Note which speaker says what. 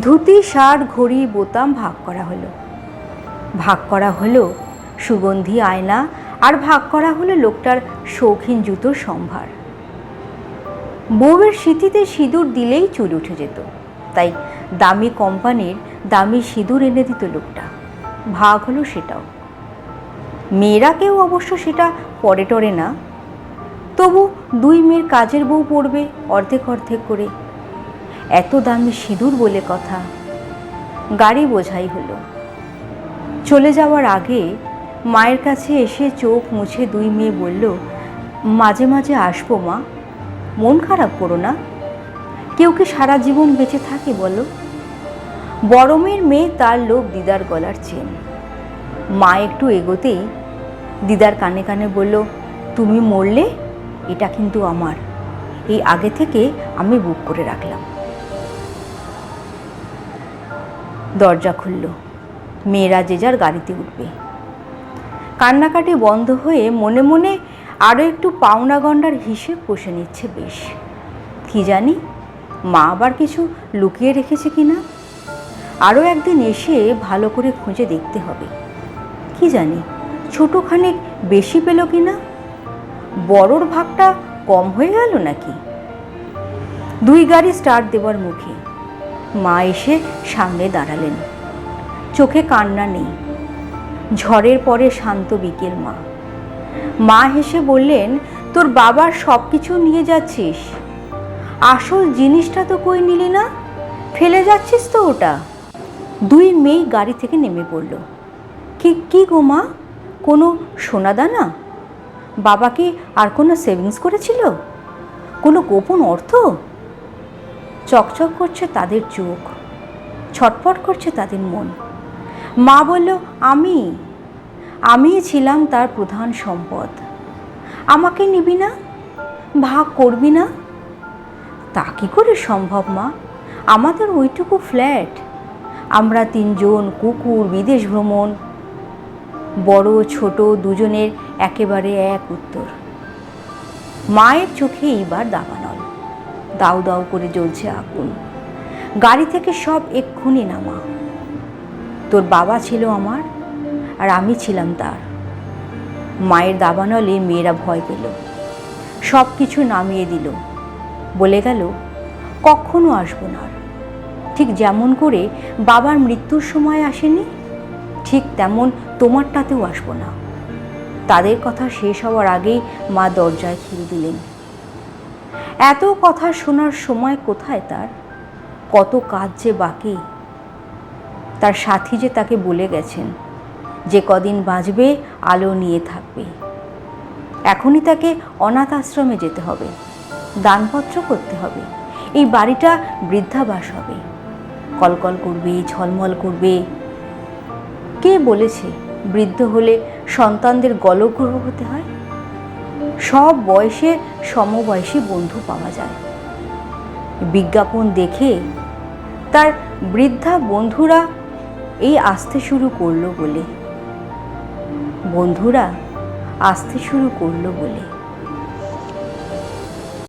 Speaker 1: Dhoti, shirt, ঘড়ি, বোতাম ভাগ করা হলো। ভাগ করা হলো সুগন্ধি, আয়না আর ভাগ করা হলো লোকটার শৌখিন জুতোর সম্ভার। বউয়ের স্মৃতিতে সিঁদুর দিলেই চুল উঠে যেত। তাই দামি কোম্পানির দামি সিঁদুর এনে দিত লোকটা। ভাগ হলো সেটাও। মেয়েরা কেউ অবশ্য সেটা পরে টরে না। তবু দুই মেয়ের কাজের বউ পড়বে অর্ধেক অর্ধেক করে এত দামি সিঁদুর বলে কথা। গাড়ি বোঝাই হলো। চলে যাওয়ার আগে মায়ের কাছে এসে চোখ মুছে দুই মেয়ে বলল, মাঝে মাঝে আসব মা। মন খারাপ করো না। কেউ কি সারা জীবন বেঁচে থাকে বলো? বড়মের মেয়ে তার লোক দিদার গলার চেন। মা একটু এগোতেই দিদার কানে কানে বলল, তুমি মরলে? এটা কিন্তু আমার। এই আগে থেকে আমি বুক করে রাখলাম। দরজা খুলল। মেয়েরা যে যার গাড়িতে উঠবে। কান্নাকাটি বন্ধ হয়ে মনে মনে আরও একটু পাওনা গন্ডার হিসেব কষে নিচ্ছে বেশ। কি জানি, মা আবার কিছু লুকিয়ে রেখেছে কি না আরও একদিন এসে ভালো করে খুঁজে দেখতে হবে। কি জানি, ছোটোখানেক বেশি পেল কি না বড়র ভাগটা কম হয়ে গেল নাকি? দুই গাড়ি স্টার্ট দেওয়ার মুখে মা এসে সামনে দাঁড়ালেন। চোখে কান্না নেই। ঝড়ের পরে শান্ত বিকেল মা। মা হেসে বললেন, তোর বাবার সব কিছু নিয়ে যাচ্ছিস? আসল জিনিসটা তো কই নিলি না? ফেলে যাচ্ছিস তো ওটা? দুই মেয়ে গাড়ি থেকে নেমে পড়ল। কি কি গো মা? কোনো সোনাদানা? বাবা কি আর কোনো সেভিংস করেছিল? কোনো গোপন অর্থ? চকচক করছে তাদের চোখ, ছটফট করছে তাদের মন। মা বলল, আমি আমি ছিলাম তার প্রধান সম্পদ। আমাকে নিবি না? ভাগ করবি না? তা কী করে সম্ভব মা? আমাদের ওইটুকু ফ্ল্যাট। আমরা তিনজন কুকুর, বিদেশ ভ্রমণ। বড়, ছোট দুজনের একেবারে এক উত্তর। মায়ের চোখে এইবার দাবানল। দাউ দাউ করে জ্বলছে আগুন। গাড়ি থেকে সব এক্ষুনি নামা। তোর বাবা ছিল আমার আর আমি ছিলাম তার। মায়ের দাবানলে মেয়েরা ভয় পেল। সব কিছু নামিয়ে দিল। বলে গেল, কখনো আসব না। ঠিক যেমন করে বাবার মৃত্যুর সময় আসেনি, ঠিক তেমন তোমারটাতেও আসব না। তাদের কথা শেষ হওয়ার আগেই মা দরজায় খিল দিলেন। এত কথা শোনার সময় কোথায় তার? কত কাজ যে বাকি। তার সাথী যে তাকে বলে গেছেন, যে কদিন বাঁচবে, আলো নিয়ে থাকবে। এখনই তাকে অনাথ আশ্রমে যেতে হবে, দানপত্র করতে হবে। এই বাড়িটা বৃদ্ধাবাস হবে। কলকল করবে, ঝলমল করবে। কে বলেছে বৃদ্ধ হলে সন্তানদের গলগ্রহ হতে হয়? সব বয়সে সমবয়সী বন্ধু পাওয়া যায়। বিজ্ঞাপন দেখে তার বৃদ্ধা বন্ধুরা এই আসতে শুরু করল বলে। বন্ধুরা আসতে শুরু করল বলে।